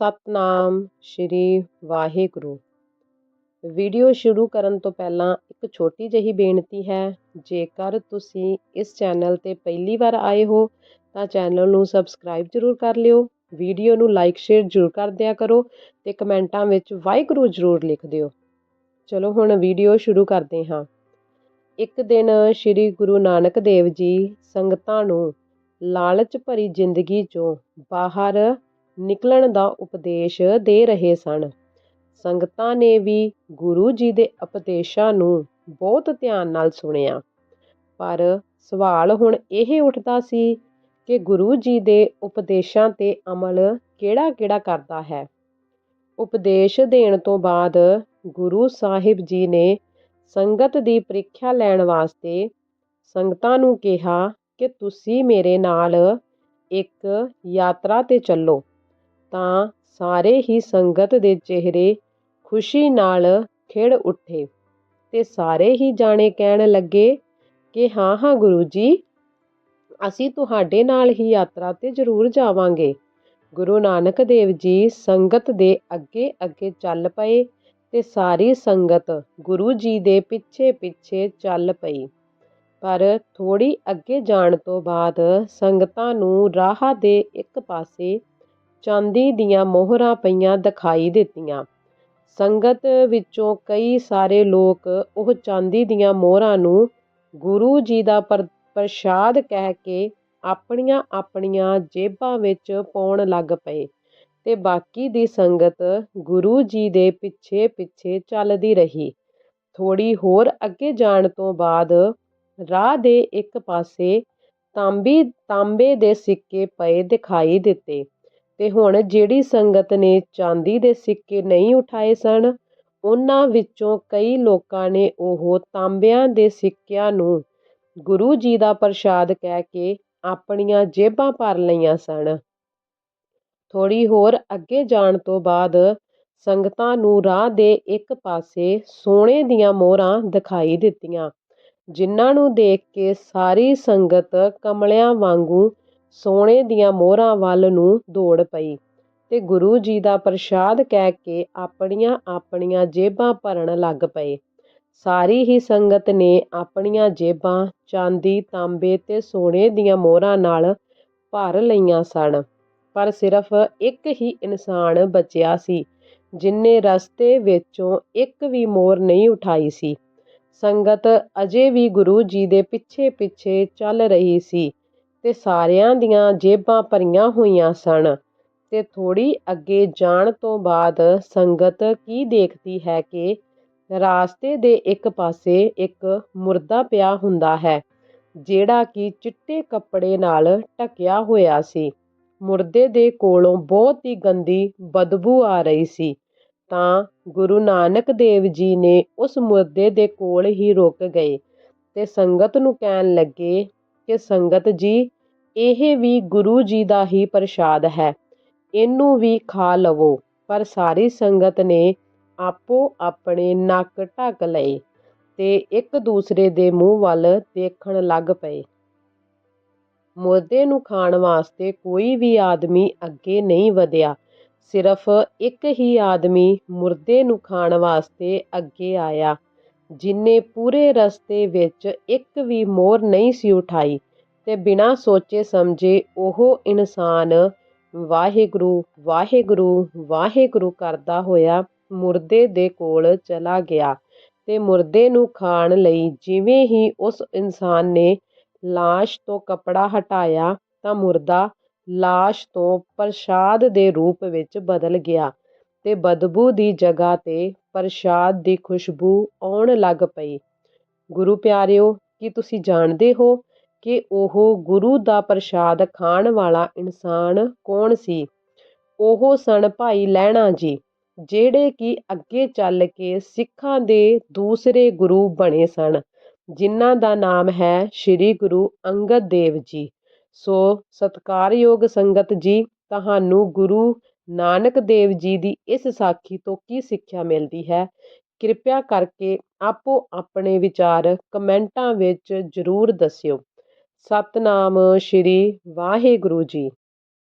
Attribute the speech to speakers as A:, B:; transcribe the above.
A: Satnam Shri Waheguru. Video ਸ਼ੁਰੂ ਕਰਨ ਤੋਂ ਪਹਿਲਾਂ ਇੱਕ ਛੋਟੀ ਜਿਹੀ ਬੇਨਤੀ ਹੈ, ਜੇਕਰ ਤੁਸੀਂ ਇਸ ਚੈਨਲ ਤੇ ਪਹਿਲੀ ਵਾਰ ਆਏ ਹੋ, ਤਾਂ ਚੈਨਲ ਨੂੰ ਸਬਸਕ੍ਰਾਈਬ ਜ਼ਰੂਰ ਕਰ ਲਿਓ। ਵੀਡੀਓ ਨੂੰ ਲਾਈਕ, ਸ਼ੇਅਰ ਜ਼ਰੂਰ ਕਰ ਦਿਆ ਕਰੋ ਤੇ ਕਮੈਂਟਾਂ ਵਿੱਚ ਵਾਹਿਗੁਰੂ ਜ਼ਰੂਰ ਲਿਖ ਦਿਓ। ਚਲੋ ਹੁਣ ਵੀਡੀਓ ਸ਼ੁਰੂ ਕਰਦੇ ਹਾਂ। ਇੱਕ ਦਿਨ ਸ੍ਰੀ ਗੁਰੂ ਨਾਨਕ ਦੇਵ ਜੀ ਸੰਗਤਾਂ ਨੂੰ ਲਾਲਚ ਭਰੀ ਜ਼ਿੰਦਗੀ 'ਚੋਂ ਬਾਹਰ ਨਿਕਲਣ ਦਾ ਉਪਦੇਸ਼ ਦੇ ਰਹੇ ਸਨ। ਸੰਗਤਾਂ ਨੇ ਵੀ ਗੁਰੂ ਜੀ ਦੇ ਉਪਦੇਸ਼ਾਂ ਨੂੰ ਬਹੁਤ ਧਿਆਨ ਨਾਲ ਸੁਣਿਆ। ਪਰ ਸਵਾਲ ਹੁਣ ਇਹ ਉੱਠਦਾ ਸੀ ਕਿ ਗੁਰੂ ਜੀ ਦੇ ਉਪਦੇਸ਼ਾਂ ਤੇ ਅਮਲ ਕਿਹੜਾ-ਕਿਹੜਾ ਕਰਦਾ ਹੈ? ਉਪਦੇਸ਼ ਦੇਣ ਤੋਂ ਬਾਅਦ ਗੁਰੂ ਸਾਹਿਬ ਜੀ ਨੇ ਸੰਗਤ ਦੀ ਪ੍ਰੀਖਿਆ ਲੈਣ ਵਾਸਤੇ ਸੰਗਤਾਂ ਨੂੰ ਕਿਹਾ ਕਿ ਤੁਸੀਂ ਮੇਰੇ ਨਾਲ ਇੱਕ ਯਾਤਰਾ ਤੇ ਚੱਲੋ। ਤਾਂ ਸਾਰੇ ਹੀ ਸੰਗਤ ਦੇ ਚਿਹਰੇ ਖੁਸ਼ੀ ਨਾਲ ਖਿੜ ਉੱਠੇ ਤੇ ਸਾਰੇ ਹੀ ਜਾਣੇ ਕਹਿਣ ਲੱਗੇ ਕਿ ਹਾਂ ਹਾਂ ਗੁਰੂ ਜੀ, ਅਸੀਂ ਤੁਹਾਡੇ ਨਾਲ ਹੀ ਯਾਤਰਾ ਤੇ ਜ਼ਰੂਰ ਜਾਵਾਂਗੇ। ਗੁਰੂ ਨਾਨਕ ਦੇਵ ਜੀ ਸੰਗਤ ਦੇ ਅੱਗੇ ਅੱਗੇ ਚੱਲ ਪਏ ਤੇ ਸਾਰੀ ਸੰਗਤ ਗੁਰੂ ਜੀ ਦੇ ਪਿੱਛੇ ਪਿੱਛੇ ਚੱਲ ਪਈ। ਪਰ ਥੋੜੀ ਅੱਗੇ ਜਾਣ ਤੋਂ ਬਾਅਦ ਸੰਗਤਾਂ ਨੂੰ ਰਾਹ ਦੇ ਇੱਕ ਪਾਸੇ ਚਾਂਦੀ ਦੀਆਂ ਮੋਹਰਾਂ ਪਈਆਂ ਦਿਖਾਈ ਦਿੱਤੀਆਂ। ਸੰਗਤ ਵਿੱਚੋਂ ਕਈ ਸਾਰੇ ਲੋਕ ਉਹ ਚਾਂਦੀ ਦੀਆਂ ਮੋਹਰਾਂ ਨੂੰ ਗੁਰੂ ਜੀ ਦਾ ਪ੍ਰਸ਼ਾਦ ਕਹਿ ਕੇ ਆਪਣੀਆਂ ਆਪਣੀਆਂ ਜੇਬਾਂ ਵਿੱਚ ਪਾਉਣ ਲੱਗ ਪਏ ਤੇ ਬਾਕੀ ਦੀ ਸੰਗਤ ਗੁਰੂ ਜੀ ਦੇ ਪਿੱਛੇ ਪਿੱਛੇ ਚੱਲਦੀ ਰਹੀ। ਥੋੜ੍ਹੀ ਹੋਰ ਅੱਗੇ ਜਾਣ ਤੋਂ ਬਾਅਦ ਰਾਹ ਦੇ ਇੱਕ ਪਾਸੇ ਤਾਂਬੀ, ਤਾਂਬੇ ਦੇ ਸਿੱਕੇ ਪਏ ਦਿਖਾਈ ਦਿੱਤੇ। ਤੇ ਹੁਣ ਜਿਹੜੀ ਸੰਗਤ ਨੇ ਚਾਂਦੀ ਦੇ ਸਿੱਕੇ ਨਹੀਂ ਉਠਾਏ ਸਨ, ਉਹਨਾਂ ਵਿੱਚੋਂ ਕਈ ਲੋਕਾਂ ਨੇ ਉਹ ਤਾਂਬਿਆਂ ਦੇ ਸਿੱਕਿਆਂ ਨੂੰ ਗੁਰੂ ਜੀ ਦਾ ਪ੍ਰਸ਼ਾਦ ਕਹਿ ਕੇ ਆਪਣੀਆਂ ਜੇਬਾਂ ਭਰ ਲਈਆਂ ਸਨ। ਥੋੜੀ ਹੋਰ ਅੱਗੇ ਜਾਣ ਤੋਂ ਬਾਅਦ ਸੰਗਤਾਂ ਨੂੰ ਰਾਹ ਦੇ ਇੱਕ ਪਾਸੇ ਸੋਨੇ ਦੀਆਂ ਮੋਹਰਾਂ ਦਿਖਾਈ ਦਿੱਤੀਆਂ, ਜਿਨ੍ਹਾਂ ਨੂੰ ਦੇਖ ਕੇ ਸਾਰੀ ਸੰਗਤ ਕਮਲਿਆਂ ਵਾਂਗੂ ਸੋਨੇ ਦੀਆਂ ਮੋਹਰਾਂ ਵੱਲ ਨੂੰ ਦੌੜ ਪਈ ਤੇ ਗੁਰੂ ਜੀ ਦਾ ਪ੍ਰਸ਼ਾਦ ਕਹਿ ਕੇ ਆਪਣੀਆਂ ਆਪਣੀਆਂ ਜੇਬਾਂ ਭਰਨ ਲੱਗ ਪਏ। ਸਾਰੀ ਹੀ ਸੰਗਤ ਨੇ ਆਪਣੀਆਂ ਜੇਬਾਂ, ਚਾਂਦੀ, ਤਾਂਬੇ ਤੇ ਸੋਨੇ ਦੀਆਂ ਮੋਹਰਾਂ ਨਾਲ ਭਰ ਲਈਆਂ ਸਨ। ਪਰ ਸਿਰਫ ਇੱਕ ਹੀ ਇਨਸਾਨ ਬਚਿਆ ਸੀ, ਜਿਨੇ ਰਸਤੇ ਵਿੱਚੋਂ ਇੱਕ ਵੀ ਮੋਰ ਨਹੀਂ ਉਠਾਈ ਸੀ। ਸੰਗਤ ਅਜੇ ਵੀ ਗੁਰੂ ਜੀ ਦੇ ਪਿੱਛੇ ਪਿੱਛੇ ਚੱਲ ਰਹੀ ਸੀ। ਤੇ ਸਾਰਿਆਂ ਦੀਆਂ ਜੇਬਾਂ ਭਰੀਆਂ ਹੋਈਆਂ ਸਨ। ਅਤੇ ਥੋੜ੍ਹੀ ਅੱਗੇ ਜਾਣ ਤੋਂ ਬਾਅਦ ਸੰਗਤ ਕੀ ਦੇਖਦੀ ਹੈ ਕਿ ਰਾਸਤੇ ਦੇ ਇੱਕ ਪਾਸੇ ਇੱਕ ਮੁਰਦਾ ਪਿਆ ਹੁੰਦਾ ਹੈ, ਜਿਹੜਾ ਕਿ ਚਿੱਟੇ ਕੱਪੜੇ ਨਾਲ ਢੱਕਿਆ ਹੋਇਆ ਸੀ। ਮੁਰਦੇ ਦੇ ਕੋਲੋਂ ਬਹੁਤ ਹੀ ਗੰਦੀ ਬਦਬੂ ਆ ਰਹੀ ਸੀ। ਤਾਂ ਗੁਰੂ ਨਾਨਕ ਦੇਵ ਜੀ ਨੇ ਉਸ ਮੁਰਦੇ ਦੇ ਕੋਲ ਹੀ ਰੁਕ ਗਏ ਤੇ ਸੰਗਤ ਨੂੰ ਕਹਿਣ ਲੱਗੇ ਕਿ ਸੰਗਤ ਜੀ, ਇਹ ਵੀ ਗੁਰੂ ਜੀ ਦਾ ਹੀ ਪ੍ਰਸ਼ਾਦ ਹੈ। ਇਹਨੂੰ ਵੀ ਖਾ ਲਵੋ। ਪਰ ਸਾਰੀ ਸੰਗਤ ਨੇ ਆਪੋ ਆਪਣੇ ਨੱਕ ਢੱਕ ਲਏ ਤੇ ਇੱਕ ਦੂਸਰੇ ਦੇ ਮੂੰਹ ਵੱਲ ਦੇਖਣ ਲੱਗ ਪਏ। ਮੁਰਦੇ ਨੂੰ ਖਾਣ ਵਾਸਤੇ ਕੋਈ ਵੀ ਆਦਮੀ ਅੱਗੇ ਨਹੀਂ ਵਧਿਆ। ਸਿਰਫ ਇੱਕ ਹੀ ਆਦਮੀ ਮੁਰਦੇ ਨੂੰ ਖਾਣ ਵਾਸਤੇ ਅੱਗੇ ਆਇਆ। ਜਿਨੇ ਪੂਰੇ ਰਸਤੇ ਵਿੱਚ ਇੱਕ ਵੀ ਮੋਹਰ ਨਹੀਂ ਸੀ ਉਠਾਈ ਤੇ ਬਿਨਾਂ ਸੋਚੇ ਸਮਝੇ ਉਹ ਇਨਸਾਨ ਵਾਹਿਗੁਰੂ ਵਾਹਿਗੁਰੂ ਵਾਹਿਗੁਰੂ ਕਰਦਾ ਹੋਇਆ ਮੁਰਦੇ ਦੇ ਕੋਲ ਚਲਾ ਗਿਆ ਤੇ ਮੁਰਦੇ ਨੂੰ ਖਾਣ ਲਈ ਜਿਵੇਂ ਹੀ ਉਸ ਇਨਸਾਨ ਨੇ ਲਾਸ਼ ਤੋਂ ਕੱਪੜਾ ਹਟਾਇਆ ਤਾਂ ਮੁਰਦਾ ਲਾਸ਼ ਤੋਂ ਪ੍ਰਸ਼ਾਦ ਦੇ ਰੂਪ ਵਿੱਚ ਬਦਲ ਗਿਆ। ਤੇ ਬਦਬੂ ਦੀ ਜਗ੍ਹਾ ਤੇ ਪ੍ਰਸ਼ਾਦ ਦੀ ਖੁਸ਼ਬੂ ਆਉਣ ਲੱਗ ਪਈ। ਗੁਰੂ ਪਿਆਰਿਓ, ਕੀ ਤੁਸੀਂ ਜਾਣਦੇ ਹੋ ਕਿ ਉਹ ਗੁਰੂ ਦਾ ਪ੍ਰਸ਼ਾਦ ਖਾਣ ਵਾਲਾ ਇਨਸਾਨ ਕੌਣ ਸੀ? ਉਹ ਸਨ ਭਾਈ ਲਹਿਣਾ ਜੀ, ਜਿਹੜੇ ਕਿ ਅੱਗੇ ਚੱਲ ਕੇ ਸਿੱਖਾਂ ਦੇ ਦੂਸਰੇ ਗੁਰੂ ਬਣੇ ਸਨ, ਜਿਨ੍ਹਾਂ ਦਾ ਨਾਮ ਹੈ ਸ੍ਰੀ ਗੁਰੂ ਅੰਗਦ ਦੇਵ ਜੀ। ਸੋ ਸਤਿਕਾਰਯੋਗ ਸੰਗਤ ਜੀ, ਤੁਹਾਨੂੰ ਗੁਰੂ ਨਾਨਕ ਦੇਵ ਜੀ ਦੀ ਇਸ ਸਾਖੀ ਤੋਂ ਕੀ ਸਿੱਖਿਆ ਮਿਲਦੀ ਹੈ? ਕਿਰਪਾ ਕਰਕੇ ਆਪੋ ਆਪਣੇ ਵਿਚਾਰ ਕਮੈਂਟਾਂ ਵਿੱਚ ਜ਼ਰੂਰ ਦੱਸਿਓ। ਸਤਨਾਮ ਸ਼੍ਰੀ ਵਾਹਿਗੁਰੂ ਜੀ।